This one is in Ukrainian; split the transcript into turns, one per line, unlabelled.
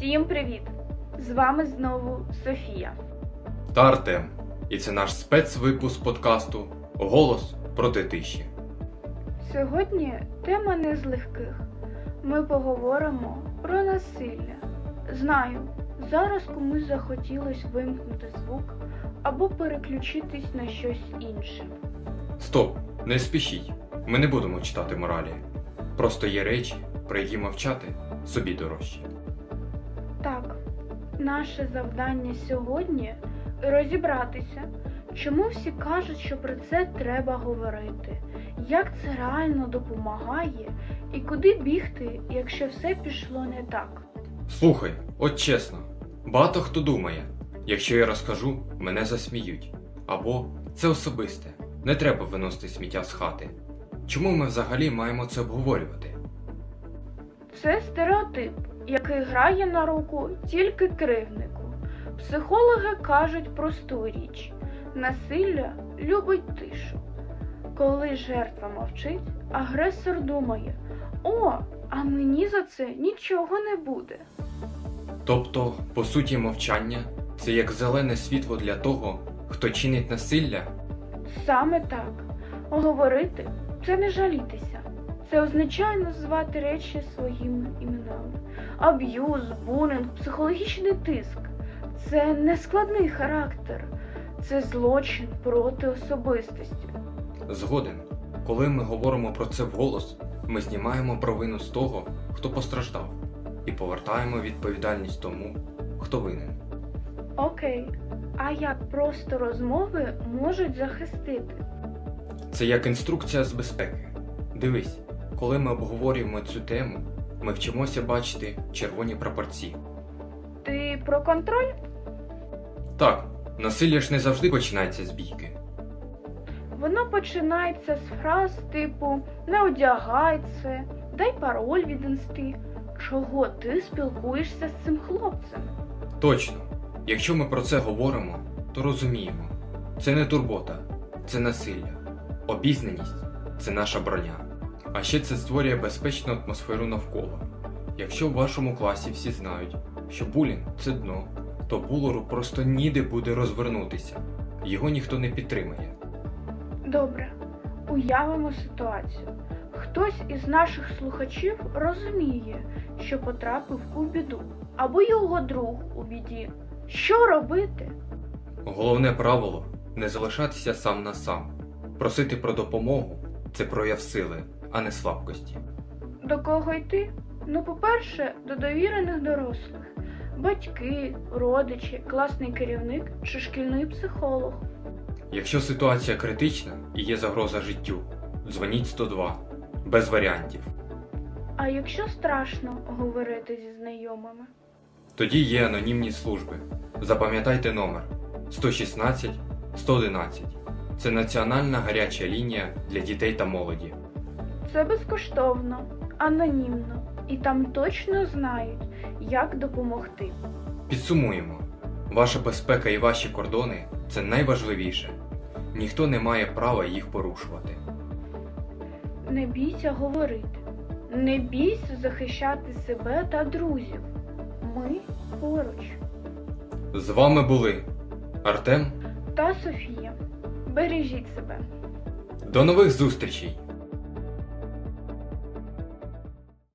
Всім привіт! З вами знову Софія.
та Артем. І це наш спецвипуск подкасту Голос проти тиші.
Сьогодні тема не з легких. Ми поговоримо про насилля. Знаю, зараз комусь захотілось вимкнути звук або переключитись на щось інше.
Стоп, не спішіть. Ми не будемо читати моралі. Просто є речі, про які мовчати собі дорожче.
Наше завдання сьогодні розібратися, чому всі кажуть, що про це треба говорити, як це реально допомагає і куди бігти, якщо все пішло не так.
Слухай, от чесно, багато хто думає, якщо я розкажу, мене засміють. Або це особисте, не треба виносити сміття з хати. Чому ми взагалі маємо це обговорювати?
Це стереотип, який грає на руку тільки кривнику. Психологи кажуть просту річ: насилля любить тишу. Коли жертва мовчить, агресор думає: О, а мені за це нічого не буде.
Тобто, по суті, мовчання це як зелене світло для того, хто чинить насилля.
Саме так. Говорити це не жалітися. Це означає називати речі своїми іменами. Аб'юз, булінг, психологічний тиск це не складний характер, це злочин проти особистості.
Згоден, коли ми говоримо про це вголос, ми знімаємо провину з того, хто постраждав, і повертаємо відповідальність тому, хто винен.
Окей, а як просто розмови можуть захистити?
Це як інструкція з безпеки. Дивись, коли ми обговорюємо цю тему, ми вчимося бачити червоні прапорці.
Ти про контроль?
Так, насилля ж не завжди починається з бійки.
Воно починається з фраз типу Не одягай це, дай пароль від інсти. Чого ти спілкуєшся з цим хлопцем?
Точно, якщо ми про це говоримо, то розуміємо, це не турбота, це насилля. Обізнаність це наша броня. А ще це створює безпечну атмосферу навколо. Якщо в вашому класі всі знають, що булінг це дно, то булеру просто ніде буде розвернутися, його ніхто не підтримає.
Добре, уявимо ситуацію. Хтось із наших слухачів розуміє, що потрапив у біду, або його друг у біді. Що робити?
Головне правило не залишатися сам на сам. Просити про допомогу це прояв сили, а не слабкості.
До кого йти? Ну, по-перше, до довірених дорослих: батьки, родичі, класний керівник чи шкільний психолог.
Якщо ситуація критична і є загроза життю, дзвоніть 102 без варіантів.
А якщо страшно говорити зі знайомими?
Тоді є анонімні служби. Запам'ятайте номер 116 111. Це національна гаряча лінія для дітей та молоді.
Це безкоштовно, анонімно, і там точно знають, як допомогти.
Підсумуємо: ваша безпека і ваші кордони це найважливіше. Ніхто не має права їх порушувати.
Не бійся говорити, не бійся захищати себе та друзів. Ми поруч.
З вами були Артем.
Та Софія. Бережіть себе.
До нових зустрічей!